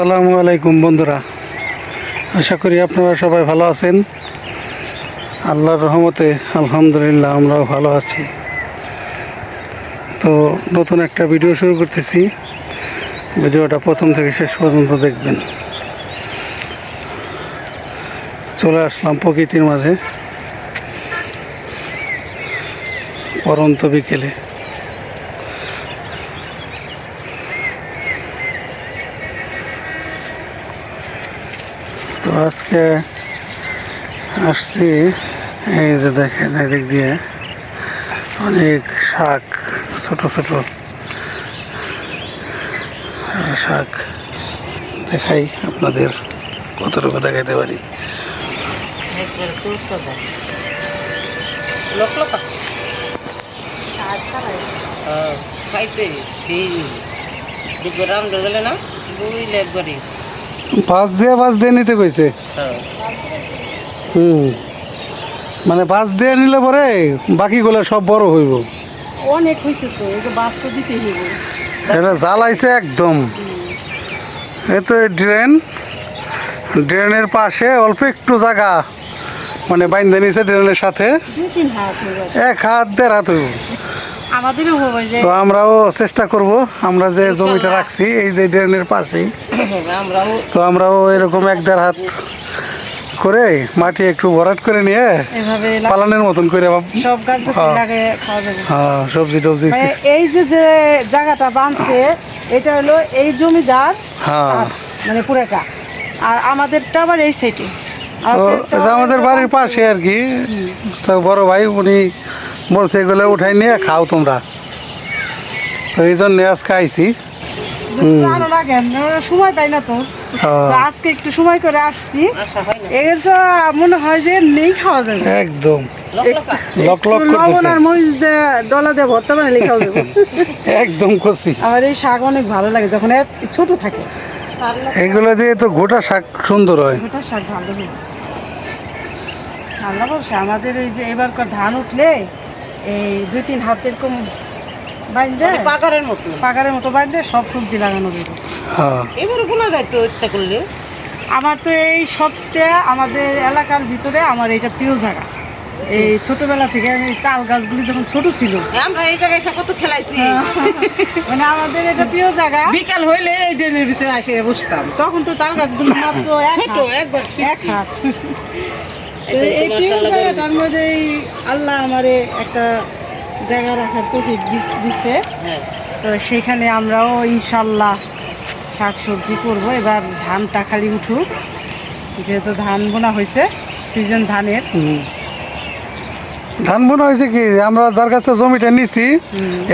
আসসালামু আলাইকুম বন্ধুরা। আশা করি আপনারা সবাই ভালো আছেন। আল্লাহর রহমতে আলহামদুলিল্লাহ আমরাও ভালো আছি। তো নতুন একটা ভিডিও শুরু করতেছি। ভিডিওটা প্রথম থেকে শেষ পর্যন্ত দেখবেন। চলে আসলাম প্রকৃতির মাঝে। পরন্ত বিকেলে। তো আজকে আসছি, এই যে দেখেন, এদিক দিয়ে অনেক শাক, ছোট ছোট শাক। দেখাই আপনাদের, কতটুকু দেখাইতে পারি? হ্যাঁ না? একবারই পাঁচ দিয়ে পাঁচ দিয়ে নিতে কইছে? হ্যাঁ। হুম। মানে পাঁচ দিয়ে নিলে পরে বাকিগুলো সব বড় হইব। অনেক হয়েছে তো এই তো বাস তো দিতে হইব। এটা জ্বালাইছে একদম। এ তো ড্রেন। ড্রেনের পাশে অল্প একটু জায়গা মানে বাইন্দে নিছে ড্রেনের সাথে। এক হাত দেড় হাত হইব। তো আমরাও চেষ্টা করব আমরা যে জমিটা রাখছি এই যে ড্রেনের পাশেই। আমরাও তো আমরাও এরকম এক দেড় হাত করে মাটি একটু ভরাট করে নিয়ে পালানের মতন করে সব হ্যাঁ। হ্যাঁ সবজি টবজি মানে এই যে যে জায়গাটা বানছে এটা হলো এই জমিদার হ্যাঁ। মানে পুরাটা। আর আমাদেরটা আবার এই সাইডে আমাদের বাড়ির পাশে আর কি। তো বড় ভাই উনি বলছে এগুলো উঠাই নিয়ে খাও তোমরা। তো এই জন্য আজকে আইছি। ভালো লাগে না, সময় পাই না তো। আজকে একটু সময় করে আসছি। এর তো মনে হয় যে নেই খাওয়া যাবে। একদম। একদম কষি। আমার এই শাক অনেক ভালো লাগে যখন ছোট থাকে। এগুলো দিয়ে তো গোটা শাক সুন্দর হয়। শাক ভালো আমাদের এই যে এবারকার ধান উঠলে এই দুই তিন হাত এরকম বাইন্দে মানে পাকারের মতো। পাকারের মতো বাইন্দে সব সবজি লাগানো যাবে হ্যাঁ। এবারগুলো যায় ইচ্ছা করলে? আমার তো এই সবচেয়ে আমাদের এলাকার ভিতরে আমার এটা প্রিয় জায়গা। এই ছোটবেলা থেকে আমি তাল গাছগুলি যখন ছোট ছিল। আমরা এই জায়গায় এসে কত খেলাইছি। মানে আমাদের এটা প্রিয় জায়গা। বিকাল হইলে এই ড্রেনের ভিতরে আসে বসতাম। তখন তো তাল গাছগুলি মাত্র ছোট একবার এক হাত। তো এই মধ্যে আল্লাহ আমারে একটা জায়গা রাখার তো দিচ্ছে হ্যাঁ। তো সেখানে আমরাও ইনশাল্লাহ শাক সবজি করব। এবার ধানটা খালি উঠুক। যেহেতু ধান বোনা হয়েছে সিজন ধানের। ধান বোনা হয়েছে কি? আমরা যার কাছে জমিটা নিছি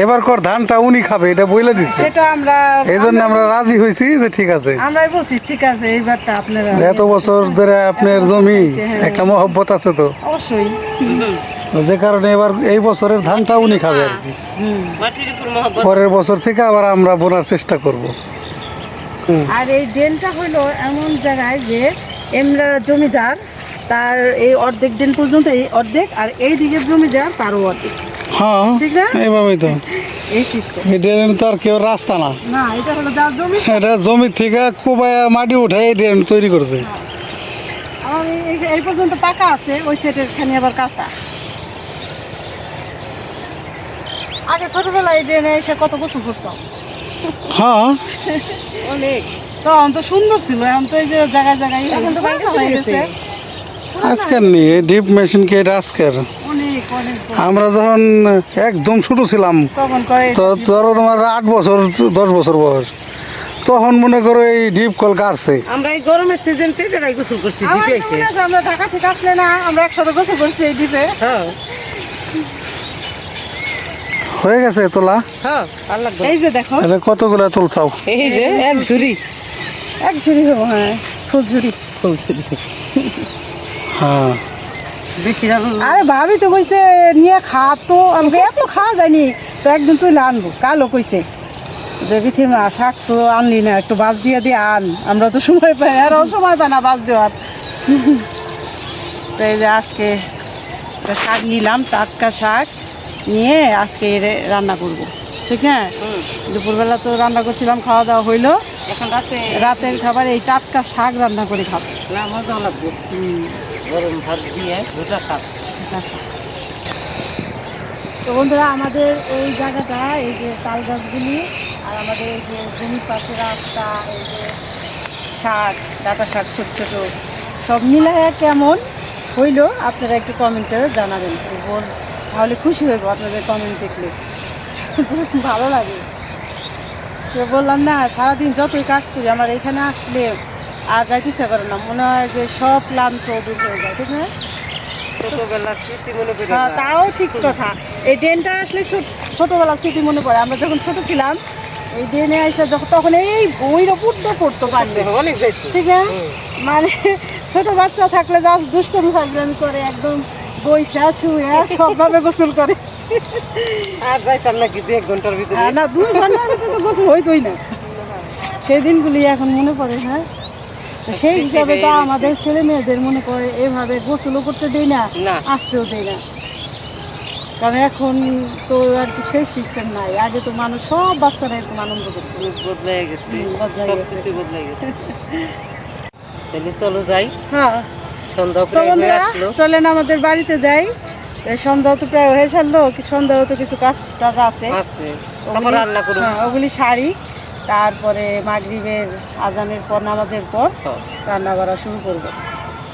এবার কর ধানটা উনি খাবে এটা বইলে দিছে। সেটা আমরা এই জন্য আমরা রাজি হয়েছি যে ঠিক আছে। আমরাই বলছি ঠিক আছে এইবারটা আপনারা এত বছর ধরে আপনার জমি একটা মহব্বত আছে তো। অবশ্যই। যে কারণে এবার এই বছরের ধানটা উনি খাবে আর কি। হুম। মাটির উপর মহব্বত পরের বছর থেকে আবার আমরা বোনার চেষ্টা করব। আর এই ড্রেনটা হলো এমন জায়গায় যে এমরা জমিদার তার এই অর্ধেক দিন পর্যন্ত এই অর্ধেক আর এই দিকের জমি জমিদার তারও অর্ধেক। হ্যাঁ ঠিক না? এইভাবেই তো। এই সিস্টেম। তো আর কেউ রাস্তা না। না এটা হলো যার জমি। এটা জমি থেকে কোবায়া মাটি উঠে এই ড্রেন তৈরি করছে। আমার এই- এই পর্যন্ত পাকা আছে ওই সাইডের খানি আবার কাঁচা। আগে ছোটবেলায় এই ড্রেনে এসে কত গোসল করছ হ্যাঁ। অনেক। তখন তো সুন্দর ছিল এখন তো এই যে জায়গায় জায়গায় এখন তো ভাঙা চলে গেছে। আজকের নিয়ে ডিপ মেশিন কে এটা আজকের? আমরা যখন একদম ছোট ছিলাম তো ধরো তোমার আট বছর দশ বছর বয়স তখন মনে করো এই ডিপ কল কাটছে। আমরা এই গরমের সিজন থেকে গোসল করছি আমার এসে। আমরা ঢাকা থেকে আসলে না আমরা একসাথে গোসল করছি এই দ্বীপে হ্যাঁ। হয়ে গেছে তোলা? হ্যাঁ এই যে দেখো। তাহলে কতগুলো তুলছাও এই যে এক ঝুড়ি। এক ঝুড়ি হব হ্যাঁ ফুল ঝুড়ি। ফুল ঝুড়ি। হ্যাঁ। দেখি আরে। ভাবি তো কইছে নিয়ে খা তো। আমাকে এত খাওয়া যায়নি তো একদিন তুই আনব। কালো কইছে যে বিথিমা শাক তো আনলি না একটু বাস দিয়ে দিয়ে আন। আমরা তো সময় পাই আরও সময় পাই না বাস দেওয়ার। তো এই যে আজকে একটা শাক নিলাম টাটকা শাক নিয়ে আজকে এর রান্না করব। ঠিক না? হুম। দুপুরবেলা তো রান্না করছিলাম খাওয়া দাওয়া হইল। এখন রাতে রাতের খাবার এই টাটকা শাক রান্না করে খাব। না মজা লাগবে। হুম। গরম ভাত দিয়ে দুটা শাক। টাটকা শাক। তো বন্ধুরা, আমাদের এই জায়গাটা, এই যে তাল গাছগুলি, আর আমাদের এই যে জমির পাশে রাস্তা, এই যে শাক, ডাটা শাক, ছোট ছোট, সব মিলাইয়া কেমন হইল, আপনারা একটু কমেন্টে জানাবেন। বল, তাহলে খুশি হইব আপনাদের কমেন্ট দেখলে। ভালো লাগে। বললাম না, সারাদিন যতই কাজ করি, আমার এখানে আসলে আর যাইতে ইচ্ছা করে না মনে হয় যে সব ক্লান্ত দূর হয়ে যায় ঠিক না ছোটবেলার স্মৃতি মনে করে হ্যাঁ, তাও ঠিক কথা। এই ড্রেনটা আসলে ছোটবেলার স্মৃতি মনে পড়ে। আমরা যখন ছোট ছিলাম এই ড্রেনে এসে যখন তখন এই বইর উপর পড়তো পারলে। অনেক যাইতো ঠিক আছে? মানে ছোট বাচ্চা থাকলে যা দুষ্টমি ফাজলামি করে একদম বৈশা শুয়ে সবভাবে গোসল করে। আর যাইতাম নাকি দু এক ঘণ্টার ভিতরে? না দুই ঘণ্টার ভিতরে তো গোসল হইতোই না। সেই দিনগুলি এখন মনে পড়ে হ্যাঁ? সেই হিসাবে তো আমাদের ছেলে মেয়েদের মনে করে এভাবে গোসলও করতে দেই না। আসতেও দেই না। কারণ এখন তো আর কি সেই সিস্টেম নাই। আগে তো মানুষ সব বাচ্চারা এরকম আনন্দ করতো। বদলাই গেছে। বদলাই গেছে। তাহলে চলো যাই। হ্যাঁ। চলেন আমাদের বাড়িতে যাই। এই সন্ধ্যা তো প্রায় হয়ে সারলো। কি সন্ধ্যারও তো কিছু কাজ টাজ আছে। ওগুলি শাড়ি তারপরে মাগরিবের আজানের পর নামাজের পর হ্যাঁ। রান্না করা শুরু করব।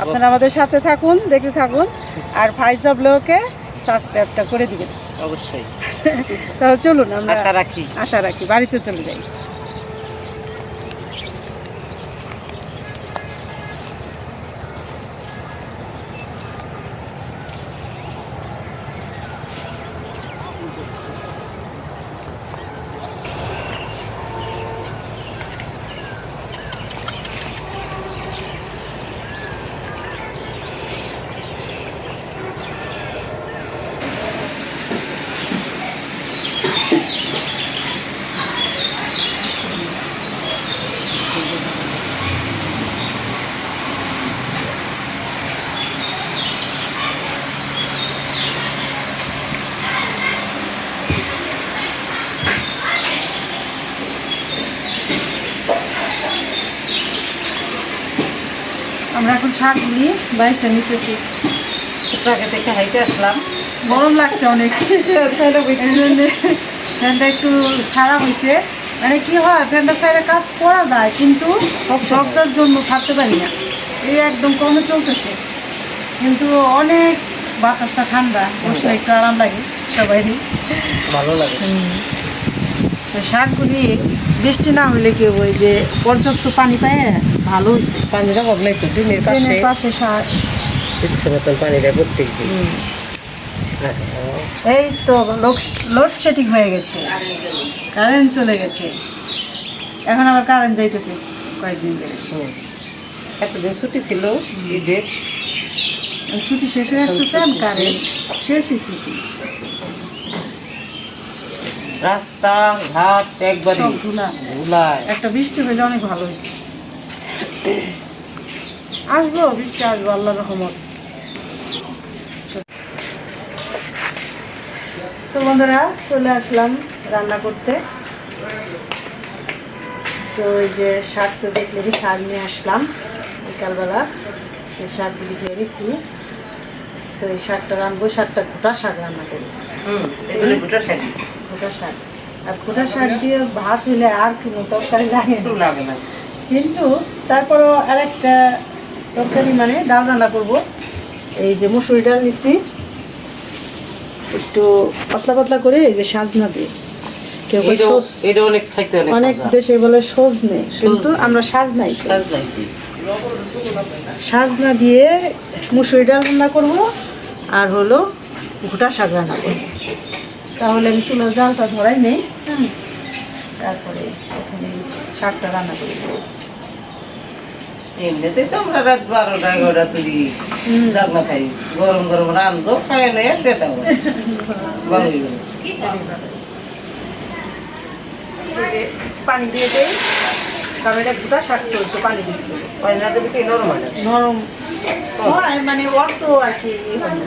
আপনারা আমাদের সাথে থাকুন দেখে থাকুন আর ফাইজা ব্লকে সাবস্ক্রাইবটা করে দিবেন। অবশ্যই। তাহলে চলুন আমরা আশা রাখি। আশা রাখি বাড়িতে চলে যাই আমরা এখন শাকগুলি বাইসে নিতেছি। ট্রাকে থেকে হাইটে আসলাম। গরম লাগছে অনেক। এই ফ্যানটা একটু ছাড়া হয়েছে মানে কি হয় ফ্যানটা ছাড়া কাজ করা যায় কিন্তু শব্দের জন্য ছাড়তে পারি না। এই একদম কমে চলতেছে। কিন্তু অনেক বাতাসটা ঠান্ডা বসলে একটু আরাম লাগে সবাইরই। ভালো লাগে। শাকগুলি বৃষ্টি না হলে কি ওই যে পর্যাপ্ত পানি পায়? ভালো হয়েছে পানির অভাব নেই তো দিনের পাশে। পাশে শাক ইচ্ছে মতন পানি দেয় প্রত্যেক দিন। হ্যাঁ, এই তো লোডশেডিং হয়ে গেছে। কারেন্ট চলে গেছে। এখন আবার কারেন্ট যাইতেছে কয়েকদিন ধরে। এতদিন ছুটি ছিল ঈদের। ছুটি শেষ হয়ে আসতেছে কারেন্ট শেষই ছুটি। রাস্তা ঘাট একবারে ধুলায়। একটা বৃষ্টি হইলে অনেক ভালো হইতো। আসব বৃষ্টি আসব আল্লাহ রহমত। তো বন্ধুরা চলে আসলাম রান্না করতে। তো ওই যে শাক তো দেখলে শাক নিয়ে আসলাম বিকালবেলা। এই শাকগুলি দিয়ে দিছি তো এই শাকটা রান্নবো শাকটা গোটা শাক রান্না করি হুম গোটা খাই খোটা শাক। আর খোটা শাক দিয়ে ভাত হলে আর কোনো তরকারি লাগে না। একটু লাগে না। কিন্তু তারপরও আরেকটা তরকারি মানে ডাল রান্না করব। এই যে মুসুরি ডাল নিচ্ছি একটু পাতলা পাতলা করে এই যে সাজনা দিয়ে। কেউ এটা অনেক খাইতে অনেক দেশে বলে সজনে কিন্তু। আমরা সাজনাই নাই কি। সাজনা দিয়ে মুসুরি ডাল রান্না করব। আর হলো গোটা শাক রান্না করব। তাহলে আমি চুলার জালটা ধরাই নেই। হুম। তারপরে এখানে শাকটা রান্না করি এমনিতেই তো আমরা রাত বারোটা এগারোটা তুলি জাগনা খাই। গরম গরম রান্ধো খাই নে। বেতা ভালোই পানি দিয়ে দেই কারণ এটা গোটা শাক চলছে পানি দিতে পানি না দিলে কি নরম হয় নরম। মানে অত আর কি।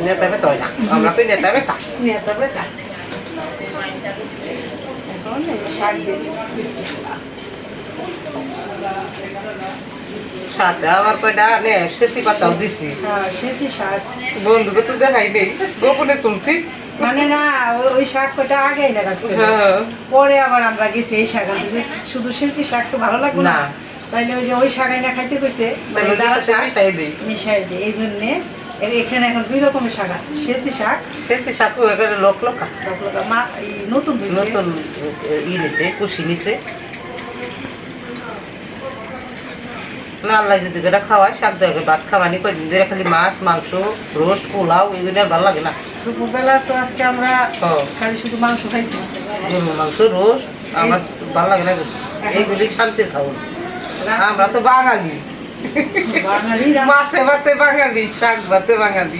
নেতা বেতা হয় না। আমরা তো নেতা বেতা। নিয়ে তবে সাথে আবার কয়টা? নে শেষি পাতাও দিছি। হ্যাঁ শেষই শাক। বন্ধুকে তো দেখাই নেই। গোপনে তুলছি। মানে না ওই- শাক কটা আগেই না রাখছে। হ্যাঁ। পরে আবার আমরা গেছি এই শাক আনতে। শুধু সেচি শাক তো ভালো লাগবে না। না। তাইলে ওই যে ওই শাক আইনা খাইতে কইছে মানে মিশাই দিই। এই জন্যে এখানে এখন দুই রকমের শাক আছে সেচি শাক শেষি শাকু এখানে লোক লোকা মা- নতুন নতুন ই নিছে কুশি নিছে। না আল্লাহ যদি এটা খাওয়ায় শাক দেওয়া ভাত খাওয়ানি কয়দিন ধরে খালি মাছ মাংস রোস্ট পোলাও এগুলো আর ভালো লাগে না। দুপুরবেলা তো আজকে আমরা। খালি শুধু মাংস খাইছি। মাংস রোস্ট আমার ভালো লাগে না এগুলো। এইগুলি শান্তি খাব আমরা তো বাঙালি। মাছে ভাতে বাঙালি শাক ভাতে বাঙালি।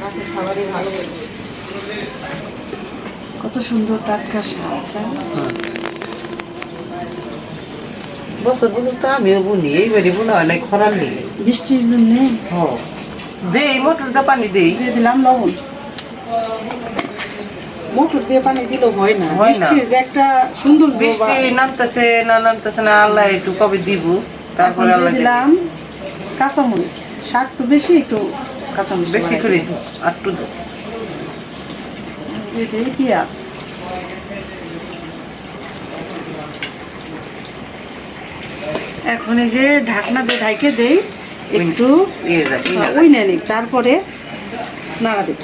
রাতের খাবারই ভালো লাগে। কত সুন্দর টাটকা শাক বছর বছর তো আমিও বুনি এইবারই বোনা হয় নাই খরার নেই বৃষ্টির জন্যে? দেই মোটরটা পানি দেই। দিয়ে দিলাম লবণ। মোটর দিয়ে পানি দিলেও হয় না হয় না। বৃষ্টির যে একটা সুন্দর বৃষ্টি নামতেছে না নামতেছে না আল্লাহ একটু কবে দিব। তারপরে আল্লাহ। দিলাম কাঁচামরিচ। শাক তো বেশি একটু কাঁচামরিচ বেশি করে দিই। আর একটু দিই পেঁয়াজ। এখন এই যে ঢাকনা দিয়ে ঢাইকে দেই একটু যায়, ইয়ে ওই নেনি তারপরে নাড়া দেব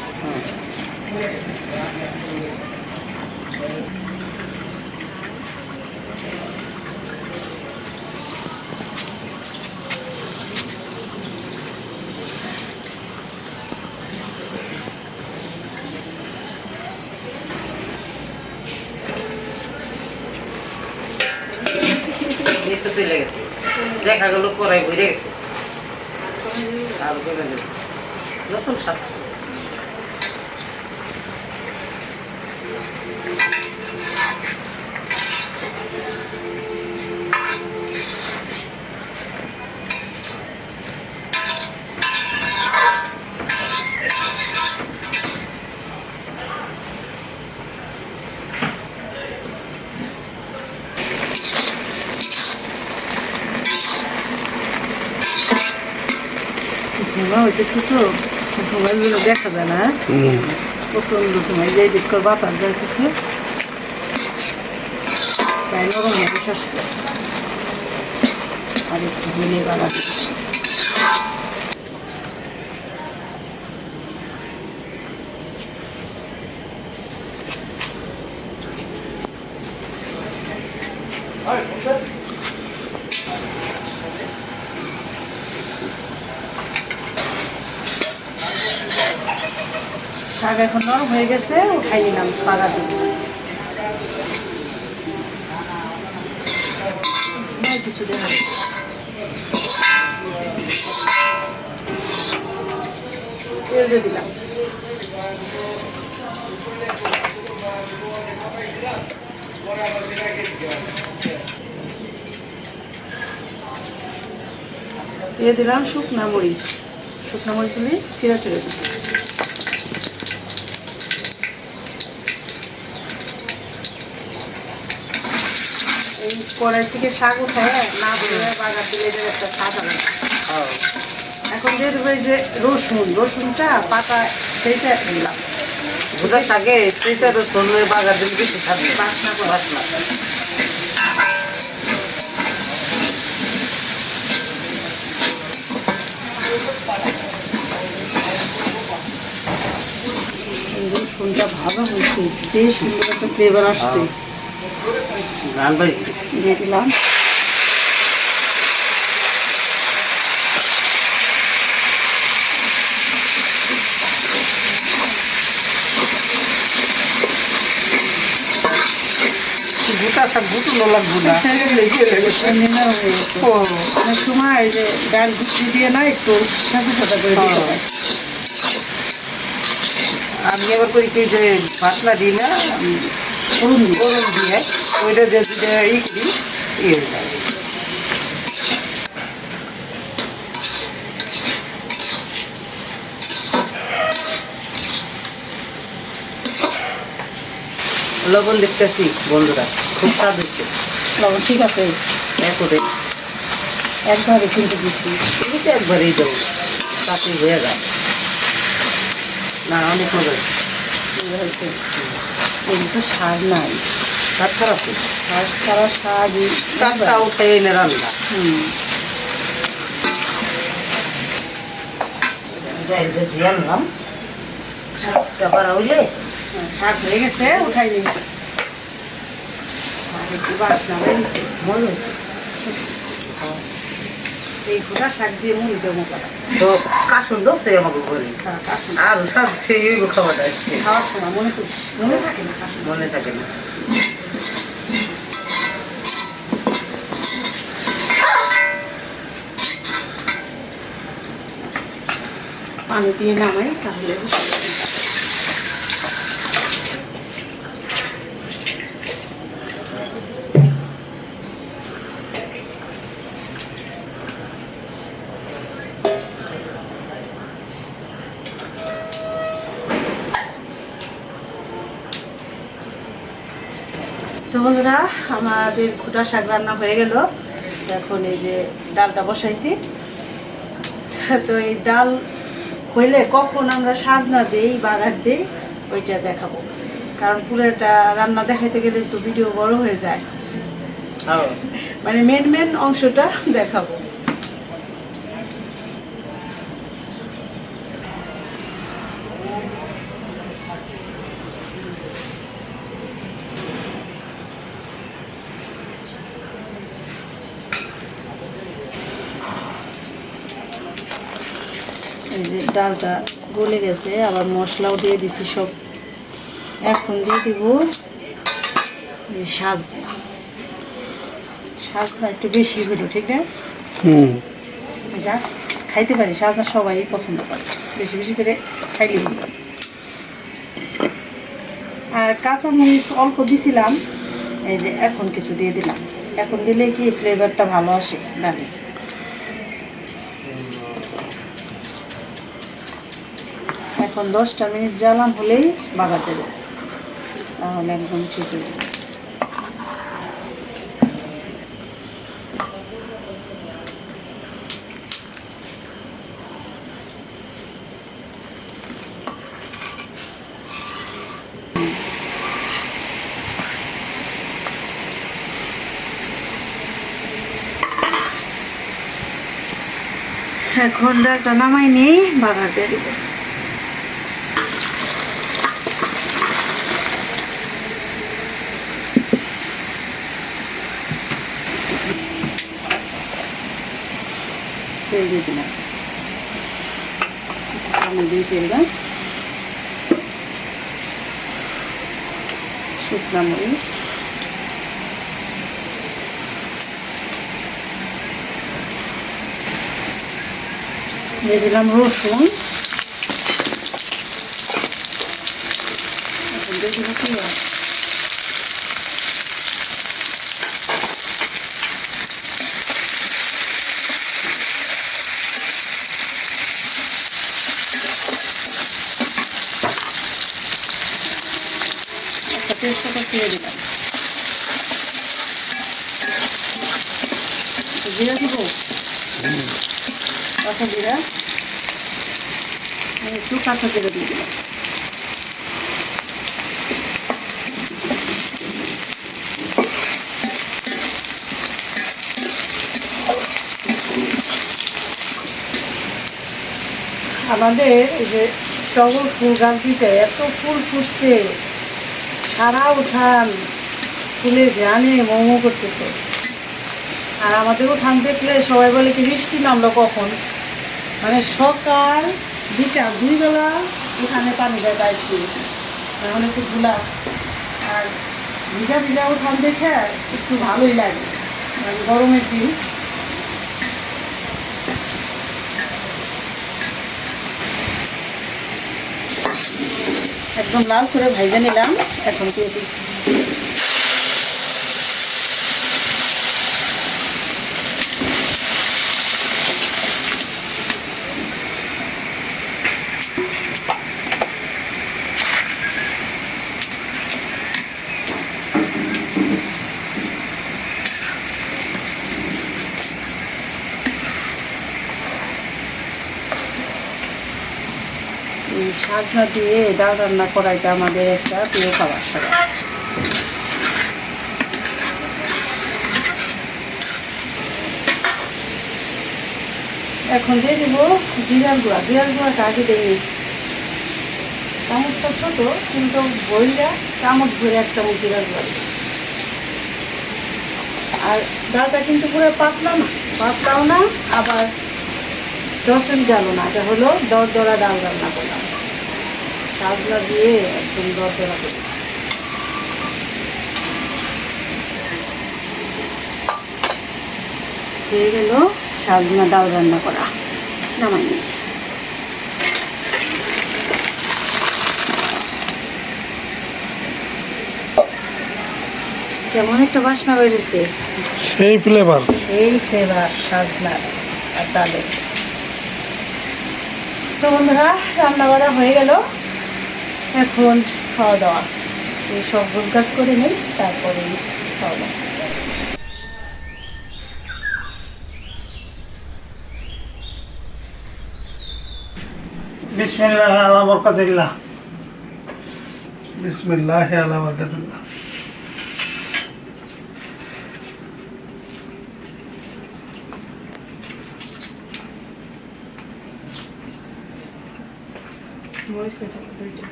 চলে গেছে দেখা গেল কড়াই বইরে গেছে আর। নতুন শাক ধোঁয়া তো তোমার জন্য দেখা যায় না প্রচণ্ড তোমার যে দিক করে বাতাস যাইতেছে। প্রায় নরম হয়ে আসছে আর একটু হইলে বাড়া দিচ্ছে এখন নরম হয়ে গেছে, উঠাই নিলাম পাড়া দিয়ে তেল দিয়ে দিলাম। দিয়ে দিলাম শুকনা মরিচ। শুকনা মরিচগুলি ছিঁড়া ছিঁড়ে দিচ্ছি এই কড়াই থেকে শাক উঠায় না ধরে বাগার দিলে যে একটা স্বাদ আলাদা হ্যাঁ। এখন যে দেবো যে রসুন রসুনটা পাতা সেইটা দিলাম। ভুজা শাকে চিটা রসুন বাগার দিন বেশি খাবে বাসনা। বাসনা। রসুনটা ভালো হয়েছে যে সুন্দর একটা ফ্লেভার আসছে। বাড়িছে দিয়ে দিলাম। গোটা এমনি নরম হয়ে গেছে ও, অনেক সময় যে ডাল গুটি দিয়ে না একটু সাথে সাথে করে দিতে হয় আমি এবার করি কি যে বাসনা দিই না করুন দিয়ে দিয়ে ওইটা দিয়ে যদি ই করি ইয়ে লবণ দেখতেছি বন্ধুরা খুব স্বাদ হচ্ছে। লবণ ঠিক আছে। একরে একভাবে কিন্তু দিচ্ছি তুমি তো একবারেই দেবো তাতে হয়ে যায়। না অনেক মজা। হয়েছে। এই তো সার নাই। ছাড়া উঠে এনে রান্না। হুম। দিয়ে আনলাম। শাকটা বাড়া হইলে হ্যাঁ, শাক হয়ে গেছে উঠাই নিই আর একটু বাসনা বেরিয়েছে মনে হয়েছে। এই শাক দিয়ে মুড়ি দেবো করা তো কাশুন দোষে আমাকে হ্যাঁ। আর স্বাদ সেই খাওয়াটা খাওয়ার সময় মনে মনে থাকে না মনে থাকে না। পানি দিয়ে নামাই, তাহলে বন্ধুরা, আমাদের খুঁটা শাক রান্না হয়ে গেল। এখন এই যে ডালটা বসাইছি। তো এই ডাল হইলে কখন আমরা সাজনা দেই বাগার দেই ওইটা দেখাবো। কারণ পুরোটা রান্না দেখাইতে গেলে তো ভিডিও বড় হয়ে যায়। হ্যাঁ। মানে মেন মেন অংশটা দেখাবো। এই যে ডালটা গলে গেছে আবার মশলাও দিয়ে দিছি সব। এখন দিয়ে দিব সাজনা সাজনা একটু বেশি হলো ঠিক না? হুম। যা খাইতে পারি সাজনা সবাই পছন্দ করে। বেশি বেশি করে খাইলে হলো আর কাঁচা মরিচ অল্প দিছিলাম এই যে এখন কিছু দিয়ে দিলাম। এখন দিলে কি ফ্লেভারটা ভালো আসে ডালের? এখন দশটা মিনিট জ্বালাম হলেই বাগার দেবো। তাহলে একদম ঠিক হয়ে যাবে। এখন ডালটা নামাই নিয়ে বাগার দিয়ে দিব। তেল দিয়ে দিলাম আমি দিয়ে তেলটা শুকনা মরিচ দিয়ে দিলাম রসুন এখন দিয়ে দিলাম পেঁয়াজ একটা তেজপাতা ছিঁড়ে দিলাম একটু জিরা দিব কাঁচা জিরা। একটু কাঁচা জিরা দিয়ে দিলাম। আমাদের এই যে টগর ফুল গাছটিতে এত ফুল ফুটছে, সারা উঠান ফুলের ঘ্রাণে মোমো করতেছে। আর আমাদের উঠান দেখলে সবাই বলে কি বৃষ্টি নামলো কখন? মানে সকাল বিকাল দুই বেলা উঠানে পানি দেয় পাইছি এখন একটু ধুলা। আর ভিজা ভিজা উঠান দেখে একটু ভালোই লাগে। মানে গরমের দিন। একদম লাল করে ভাইজা নিলাম। এখন দিয়ে সাজনা দিয়ে ডাল রান্না করা এটা আমাদের একটা প্রিয় খাবার সবার এখন দিয়ে দিব জিরার গুঁড়া। জিরার গুঁড়াটা আগে দিই। চামচটা ছোট, কিন্তু বইটা চামচ ভরে এক চামচ জিরার গুঁড়া। আর ডালটা কিন্তু পুরো পাতলা না, পাতলাও না, আবার চচড়ি ডালও না। এটা হলো দরদরা ডাল রান্না করলাম। সাজনা দিয়ে একদম দরদরা করি। হয়ে গেল সাজনা ডাল রান্না করা। নামাই। কেমন একটা বাসনা বেরিয়েছে। সেই ফ্লেভার সেই ফ্লেভার সাজনার আর ডালের। তো বন্ধুরা রান্না বাড়া হয়ে গেল। এখন খাওয়া দাওয়া। এই সব গাছ করে নেই তারপরে খাওয়া দাওয়া। বিসমিল্লাহ আলা বরকাতিল্লাহ। বিসমিল্লাহ আলা বরকাতিল্লাহ।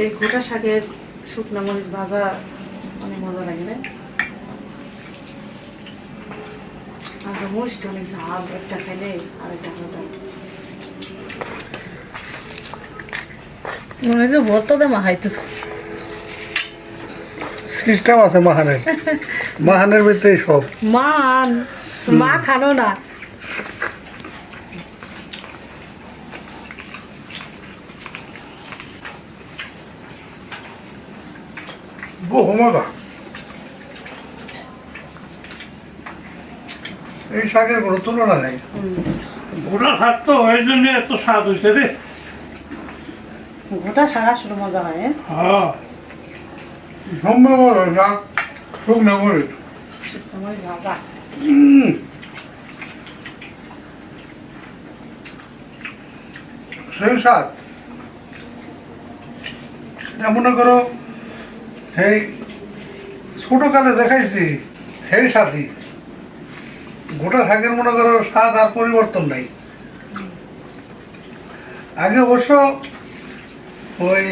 এই গোটা শাকের শুকনো মরিচ ভাজা অনেক মজা লাগে না আর মরিচটা অনেক ঝাল একটা খেলে আর একটা ভাজা মনে হচ্ছে ভর্তা দে মাহাইতেছ সিস্টেম আছে মাহানের মাহানের ভিতরে সব। মান মা খানো না। মজা এই শাকের কোনো তুলনা নেই। ঘোড়া থাকতো ওই জন্য এত স্বাদ হয়েছে রে। গোটা শাক আসলে মজা হয় হ্যাঁ? হ্যাঁ। সম্ভব হলো শাক শুকনো মরিচ শুকনো মরিচ ভাজা। সেই স্বাদ মনে করো এই ছোটকালে দেখাইছি সেই স্বাদই গোটা শাকের মনে করো স্বাদ আর পরিবর্তন নাই। আগে অবশ্য ওই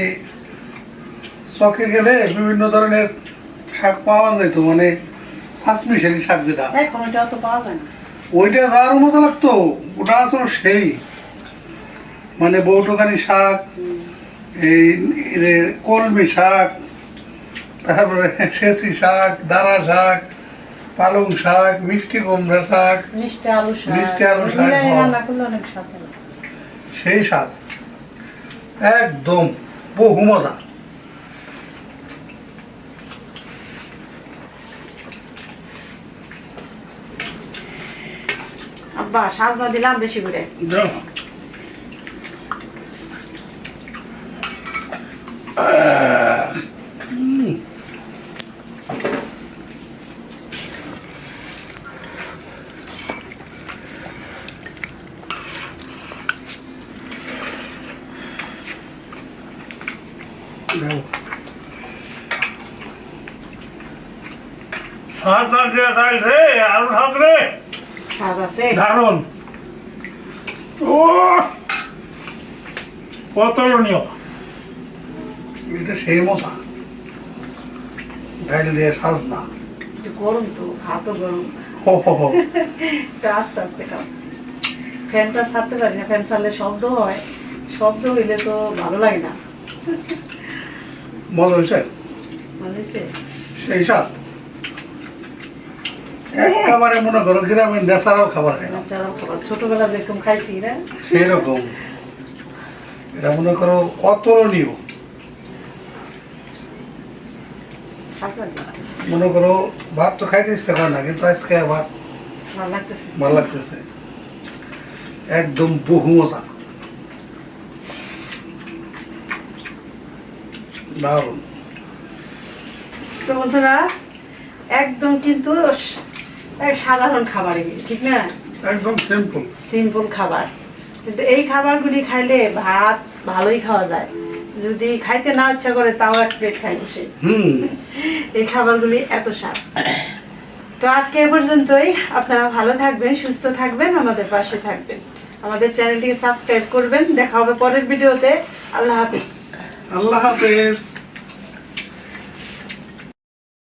চকে গেলে বিভিন্ন ধরনের শাক পাওয়া যেত মানে পাঁচমিশালি শাক যেটা। ওইটা আরও মজা লাগতো ওটা আসলে সেই। মানে বৌটকানি শাক এই কলমি শাক তারপরে সেচি শাক দানা শাক পালং শাক মিষ্টি কুমড়া শাক মিষ্টি আলু শাক মিষ্টি আলু শাক, হ্যাঁ। অনেক স্বাদ সেই স্বাদ একদম বহু মজা আব্বা সাজনা দিলাম বেশি করে দাও। রে রে। আছে? ও অতুলনীয় এটা সেই মজা ডাইল দিয়ে সাজনা একটু গরম তো ভাতও গরম। হো হো হো। আস্তে আস্তে খাও। ফ্যানটা ছাড়তে পারি না ফ্যান ছাড়লে শব্দ হয়। শব্দ হইলে তো ভালো লাগে না। মজা হয়েছে সেই স্বাদ। একেবারে মনে করো গ্রামের ন্যাচারাল খাবার খাই ছোটবেলা যেরকম খাইছি না? সেই রকম এটা মনে করো অতুলনীয়। মনে করো ভাত তো খাইতে ইচ্ছে করে না কিন্তু আজকে ভাত ভালো লাগতেছে। ভালো লাগতেছে। একদম বহু মজা। দারুণ তো বন্ধুরা একদম কিন্তু সাধারণ খাবার এগুলি ঠিক না? একদম সিম্পল সিম্পল খাবার। কিন্তু এই খাবারগুলি খাইলে ভাত ভালোই খাওয়া যায়। যদি খাইতে না ইচ্ছা করে তাও এক প্লেট খাই বসে। এই খাবারগুলি এত স্বাদ। তো আজকে এ পর্যন্তই। আপনারা ভালো থাকবেন সুস্থ থাকবেন আমাদের পাশে থাকবেন। আমাদের চ্যানেলটিকে সাবস্ক্রাইব করবেন। দেখা হবে পরের ভিডিওতে। আল্লাহ হাফিজ। আল্লাহ হাফেজ।